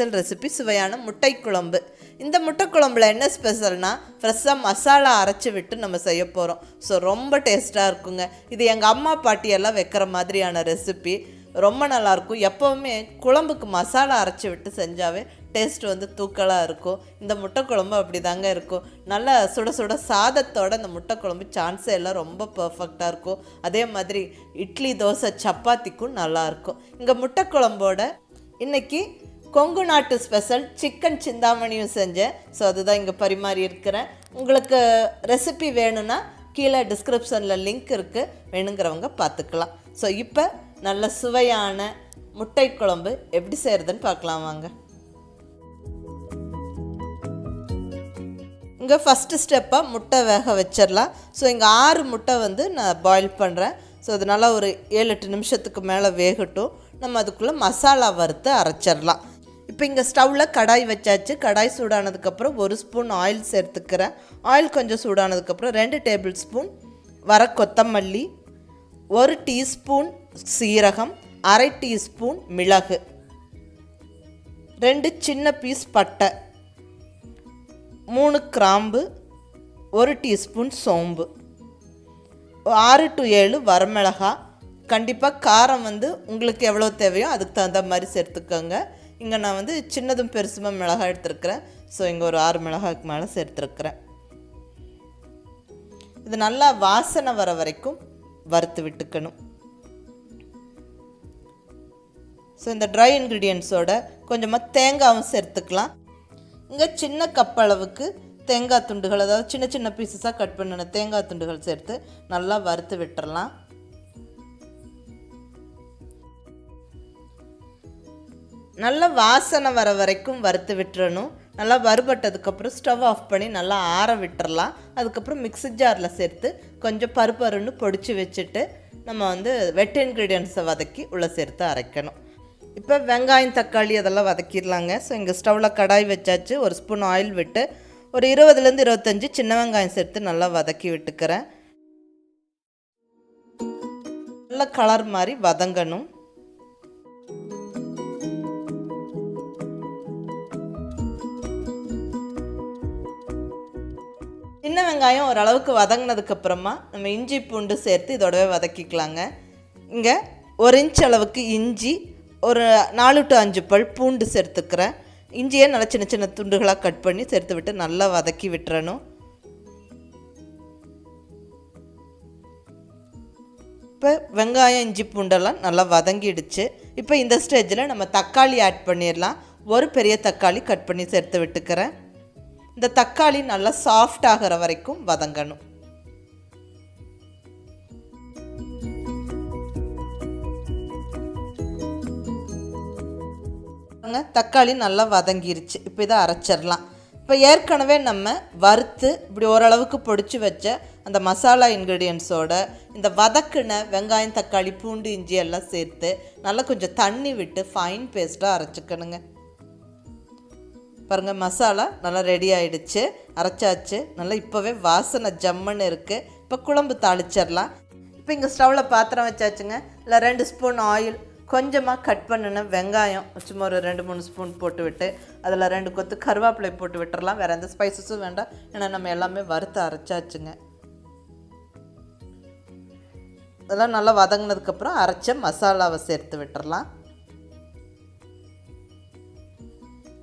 Special recipe சுவையான முட்டை குழம்பு இந்த முட்டை குழம்புல என்ன ஸ்பெஷல்னால் ஃப்ரெஷ்ஷாக மசாலா அரைச்சி விட்டு நம்ம செய்ய போகிறோம் ஸோ ரொம்ப டேஸ்ட்டாக இருக்குங்க. இது எங்கள் அம்மா பாட்டியெல்லாம் வைக்கிற மாதிரியான ரெசிபி. ரொம்ப நல்லாயிருக்கும் எப்போவுமே குழம்புக்கு மசாலா அரைச்சி விட்டு செஞ்சாவே டேஸ்ட் வந்து தூக்கலாக இருக்கும். இந்த முட்டை குழம்பு அப்படி தாங்க இருக்கும். நல்லா சுட சுட சாதத்தோட இந்த முட்டை குழம்பு சான்ஸே எல்லாம் ரொம்ப பர்ஃபெக்டாக இருக்கும். அதே மாதிரி இட்லி தோசை சப்பாத்திக்கும் நல்லாயிருக்கும் இங்கே முட்டை குழம்போட இன்னைக்கு கொங்கு நாட்டு ஸ்பெஷல் சிக்கன் சிந்தாமணியும் செஞ்சேன் ஸோ அதுதான் இங்கே பரிமாறி இருக்கிறேன் உங்களுக்கு ரெசிபி வேணும்னா கீழே டிஸ்கிரிப்ஷனில் லிங்க் இருக்குது வேணுங்கிறவங்க பார்த்துக்கலாம். ஸோ இப்போ நல்ல சுவையான முட்டை குழம்பு எப்படி செய்கிறதுன்னு பார்க்கலாம் வாங்க. இங்கே ஃபஸ்ட்டு ஸ்டெப்பாக முட்டை வேக வச்சிடலாம். ஸோ இங்கே ஆறு முட்டை வந்து நான் பாயில் பண்ணுறேன் ஸோ அதனால் ஒரு ஏழு எட்டு நிமிஷத்துக்கு மேலே வேகட்டும். நம்ம அதுக்குள்ளே மசாலா வறுத்து அரைச்சிடலாம். இப்போ இங்கே ஸ்டவ்வில் கடாய் வச்சாச்சு. கடாய் சூடானதுக்கப்புறம் ஒரு ஸ்பூன் ஆயில் சேர்த்துக்கிறேன். ஆயில் கொஞ்சம் சூடானதுக்கப்புறம் ரெண்டு டேபிள் ஸ்பூன் வர கொத்தமல்லி ஒரு டீஸ்பூன் சீரகம் அரை டீஸ்பூன் மிளகு ரெண்டு சின்ன பீஸ் பட்டை மூணு கிராம்பு ஒரு டீஸ்பூன் சோம்பு ஆறு டு ஏழு வரமிளகா கண்டிப்பாக காரம் வந்து உங்களுக்கு எவ்வளோ தேவையோ அதுக்கு தகுந்த மாதிரி சேர்த்துக்கோங்க. இங்கே நான் வந்து சின்னதும் பெருசுமாக மிளகாய் எடுத்துருக்கிறேன். ஸோ இங்கே ஒரு ஆறு மிளகாய்க்கு மேலே சேர்த்துருக்குறேன். இது நல்லா வாசனை வர வரைக்கும் வறுத்து விட்டுக்கணும். ஸோ இந்த ட்ரை இன்க்ரீடியன்ஸோட கொஞ்சமாக தேங்காயும் சேர்த்துக்கலாம். இங்கே சின்ன கப் அளவுக்கு தேங்காய் துண்டுகள் அதாவது சின்ன சின்ன பீசஸாக கட் பண்ணின தேங்காய் துண்டுகள் சேர்த்து நல்லா வறுத்து விட்டுறலாம். நல்லா வாசனை வர வரைக்கும் வறுத்து விட்டுறணும். நல்லா வறுபட்டதுக்கப்புறம் ஸ்டவ் ஆஃப் பண்ணி நல்லா ஆற விட்டுறலாம். அதுக்கப்புறம் மிக்ஸி ஜாரில் சேர்த்து கொஞ்சம் பருப்பருன்னு பொடிச்சு வச்சுட்டு நம்ம வந்து வெட் இன்க்ரீடியன்ஸை வதக்கி உள்ளே சேர்த்து அரைக்கணும். இப்போ வெங்காயம் தக்காளி அதெல்லாம் வதக்கிடலாங்க. ஸோ இங்கே ஸ்டவ்வில் கடாய் வச்சாச்சு. ஒரு ஸ்பூன் ஆயில் விட்டு ஒரு இருபதுலேருந்து இருபத்தஞ்சி சின்ன வெங்காயம் சேர்த்து நல்லா வதக்கி விட்டுக்கிறேன். நல்ல கலர் மாதிரி வதங்கணும். சின்ன வெங்காயம் ஓரளவுக்கு வதங்கினதுக்கு அப்புறமா நம்ம இஞ்சி பூண்டு சேர்த்து இதோடவே வதக்கிக்கலாங்க. இங்கே ஒரு இன்ச் அளவுக்கு இஞ்சி ஒரு நாலு டு அஞ்சு பல் பூண்டு சேர்த்துக்கிறேன். இஞ்சியை நல்லா சின்ன சின்ன துண்டுகளாக கட் பண்ணி சேர்த்து விட்டு நல்லா வதக்கி விட்டுறணும். இப்போ வெங்காயம் இஞ்சி பூண்டெல்லாம் நல்லா வதங்கிடுச்சு. இப்போ இந்த ஸ்டேஜில் நம்ம தக்காளி ஆட் பண்ணிடலாம் ஒரு பெரிய தக்காளி கட் பண்ணி சேர்த்து விட்டுக்கிறேன். இந்த தக்காளி நல்லா சாஃப்ட் ஆகிற வரைக்கும் வதங்கணும். தக்காளி நல்லா வதங்கிருச்சு. இப்போ இதை அரைச்சிடலாம். இப்போ ஏற்கனவே நம்ம வறுத்து இப்படி ஓரளவுக்கு பொடிச்சு வச்ச அந்த மசாலா இன்க்ரீடியன்ஸோட இந்த வதக்குன வெங்காயம் தக்காளி பூண்டு இஞ்சி எல்லாம் சேர்த்து நல்லா கொஞ்சம் தண்ணி விட்டு ஃபைன் பேஸ்ட்டாக அரைச்சிக்கணுங்க. பாருங்கள் மசாலா நல்லா ரெடி ஆகிடுச்சு அரைச்சாச்சு. நல்லா இப்போவே வாசனை ஜம்முன்னு இருக்குது இப்போ குழம்பு தாளிச்சிடலாம். இப்போ இங்கே ஸ்டவ்வில் பாத்திரம் வச்சாச்சுங்க. இல்லை ரெண்டு ஸ்பூன் ஆயில் கொஞ்சமாக கட் பண்ணின வெங்காயம். சும்மா ஒரு ரெண்டு மூணு ஸ்பூன் போட்டு விட்டு அதில் ரெண்டு கொத்து கருவேப்பிலை போட்டு விட்டுறலாம். வேறு எந்த ஸ்பைசஸும் வேண்டாம். ஏன்னா நம்ம எல்லாமே வறுத்து அரைச்சாச்சுங்க. அதெல்லாம் நல்லா வதங்கினதுக்கப்புறம் அரைச்ச மசாலாவை சேர்த்து விட்டுறலாம்.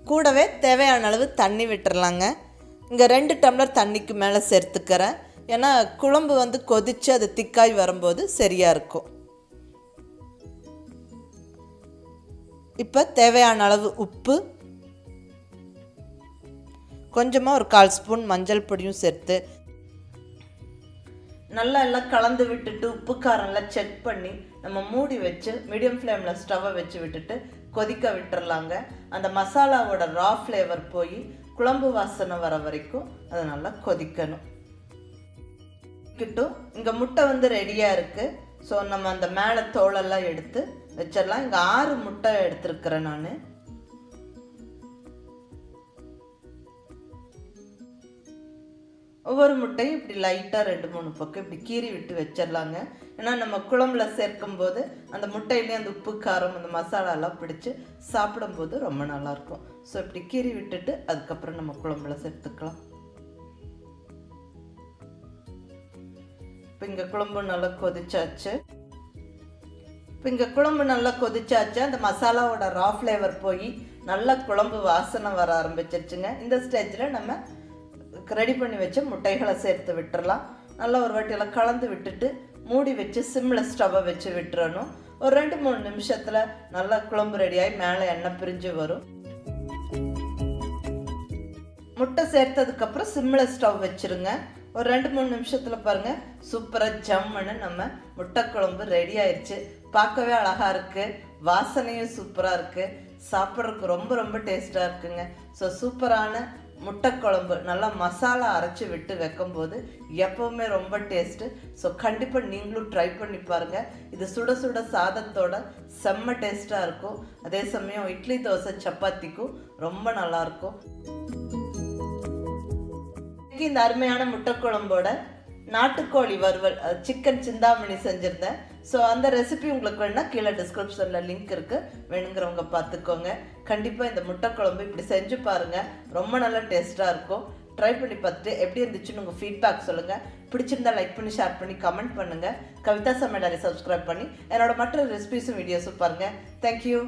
கூடவே தேவையான அளவு தண்ணி விட்டுறலாங்க. இங்கே ரெண்டு டம்ளர் தண்ணிக்கு மேலே சேர்த்துக்கிறேன். ஏன்னா குழம்பு வந்து கொதித்து அது திக்காய் வரும்போது சரியாக இருக்கும். இப்போ தேவையான அளவு உப்பு. கொஞ்சமாக ஒரு கால் ஸ்பூன் மஞ்சள் பொடியும் சேர்த்து நல்லா எல்லாம் கலந்து விட்டுட்டு உப்பு காரம்லாம் செக் பண்ணி நம்ம மூடி வச்சு மீடியம் ஃப்ளேமில் ஸ்டவ்வை வச்சு விட்டுட்டு கொதிக்க விட்டுறலாங்க. அந்த மசாலாவோட ரா ஃப்ளேவர் போய் குழம்பு வாசனை வர வரைக்கும் அதை நல்லா கொதிக்கணும். கிட்டும் இங்கே முட்டை வந்து ரெடியாக இருக்குது ஸோ நம்ம அந்த மேலே தோலெல்லாம் எடுத்து வச்சிடலாம். இங்கே ஆறு முட்டை எடுத்துருக்குறேன் நான். ஒவ்வொரு முட்டையும் இப்படி லைட்டாக ரெண்டு மூணு பக்கம் இப்படி கீறி விட்டு வச்சிடலாங்க. ஏன்னா நம்ம குழம்புல சேர்க்கும் போது அந்த முட்டையிலேயே அந்த உப்பு காரம் அந்த மசாலாலாம் பிடிச்சி சாப்பிடும்போது ரொம்ப நல்லாயிருக்கும். ஸோ இப்படி கீறி விட்டுட்டு அதுக்கப்புறம் நம்ம குழம்புல சேர்த்துக்கலாம். இப்போ இங்கே குழம்பு நல்லா கொதிச்சாச்சு. இப்போ இங்கே குழம்பு நல்லா கொதிச்சாச்சு. அந்த மசாலாவோட ரா ஃப்ளேவர் போய் நல்லா குழம்பு வாசனை வர ஆரம்பிச்சிருச்சுங்க. இந்த ஸ்டேஜில் நம்ம ரெடி பண்ணி வச்ச முட்டைகளை சேர்த்து விட்டுறலாம். நல்லா ஒரு வாட்டியெல்லாம் கலந்து விட்டுட்டு மூடி வச்சு சிம்மில் ஸ்டவ்வை வச்சு விட்டுறணும். ஒரு ரெண்டு மூணு நிமிஷத்தில் நல்லா குழம்பு ரெடியாகி மேலே எண்ணெய் பிரிஞ்சு வரும். முட்டை சேர்த்ததுக்கப்புறம் சிம்மில் ஸ்டவ் வச்சுருங்க. ஒரு ரெண்டு மூணு நிமிஷத்தில் பாருங்கள் சூப்பராக ஜம்முன்னு நம்ம முட்டை குழம்பு ரெடி ஆயிடுச்சு பார்க்கவே அழகாக இருக்குது வாசனையும் சூப்பராக இருக்குது சாப்பிட்றதுக்கு ரொம்ப ரொம்ப டேஸ்ட்டாக இருக்குங்க. ஸோ சூப்பரான முட்டை குழம்பு நல்லா மசாலா அரைச்சி விட்டு வைக்கும்போது எப்போவுமே ரொம்ப டேஸ்ட்டு ஸோ கண்டிப்பாக நீங்களும் ட்ரை பண்ணி பாருங்கள் இது சுட சுட சாதத்தோட செம்ம டேஸ்ட்டாக இருக்கும். அதே சமயம் இட்லி தோசை சப்பாத்திக்கும் ரொம்ப நல்லாயிருக்கும் இன்னைக்கு இந்த அருமையான முட்டை குழம்போட நாட்டுக்கோழி வறுவல் சிக்கன் சிந்தாமணி செஞ்சுருந்தேன். ஸோ அந்த ரெசிபி உங்களுக்கு வேணுன்னா கீழே டிஸ்கிரிப்ஷனில் லிங்க் இருக்குது வேணுங்கிறவங்க பார்த்துக்கோங்க. கண்டிப்பாக இந்த முட்டை குழம்பு இப்படி செஞ்சு பாருங்கள் ரொம்ப நல்லா டேஸ்ட்டாக இருக்கும். ட்ரை பண்ணி பார்த்துட்டு எப்படி இருந்துச்சுன்னு உங்கள் ஃபீட்பேக் சொல்லுங்கள் பிடிச்சிருந்தா லைக் பண்ணி ஷேர் பண்ணி கமெண்ட் பண்ணுங்கள் கவிதா சமையலரை சப்ஸ்கிரைப் பண்ணி என்னோட மற்ற ரெசிபிஸும் வீடியோஸும் பாருங்கள் தேங்க்யூ